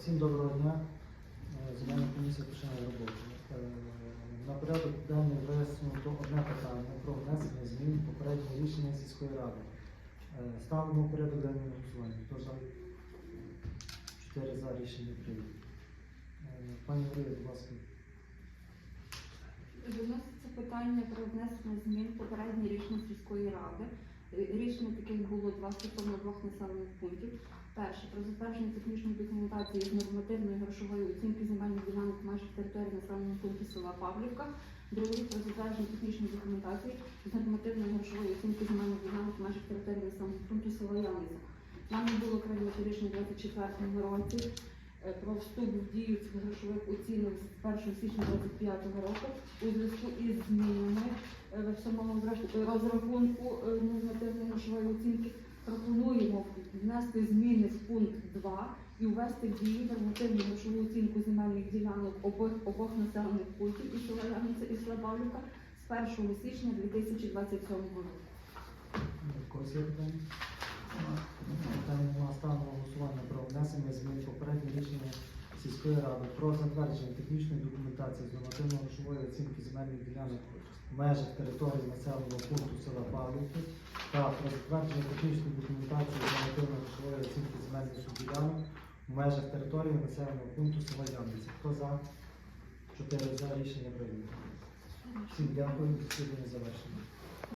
Всім доброго дня. Е, Земельна комісія починає роботу. Е, На порядок денний висунуто одне питання про внесення змін в попереднє рішення сільської ради. Е, Ставимо порядок денний голосування. Хто за? Чотири за рішення прийнято. Пані Марія, будь ласка. Виноситься питання про внесення змін в попереднє рішення сільської ради. Е, Рішення таких було два стосовно двох населених пунктів. Перше про затвердження технічної документації з нормативної грошової оцінки земельних ділянок межах території населеного пункту села Павлівка. Другий про затвердження технічної документації з нормативної грошової оцінки земельних ділянок межах території населеного пункту села Ялиця. Нами було прийнято рішення 24 році е, про вступ в дію цих грошових оцінок з 1 січня 25 року у зв'язку із змінами розрахунку е, нормативної грошової оцінки пропонуємо внести зміни в пункт 2 і ввести в дію нормативну грошову оцінку земельних ділянок обох, обох населених пунктів і села і села з 1 січня 2027 року. В когось є питання? На ставимо голосування про внесення змін в попереднє рішення сільської ради про затвердження технічної документації з нормативно-грошової оцінки земельних ділянок в межах території населеного пункту села Павлівки та про затвердження технічної документації з нормативно-грошової оцінки земельних ділянок в межах території населеного пункту села Ямниця. Хто за? Чотири за рішення прийнято. Всім дякую, засідання завершено.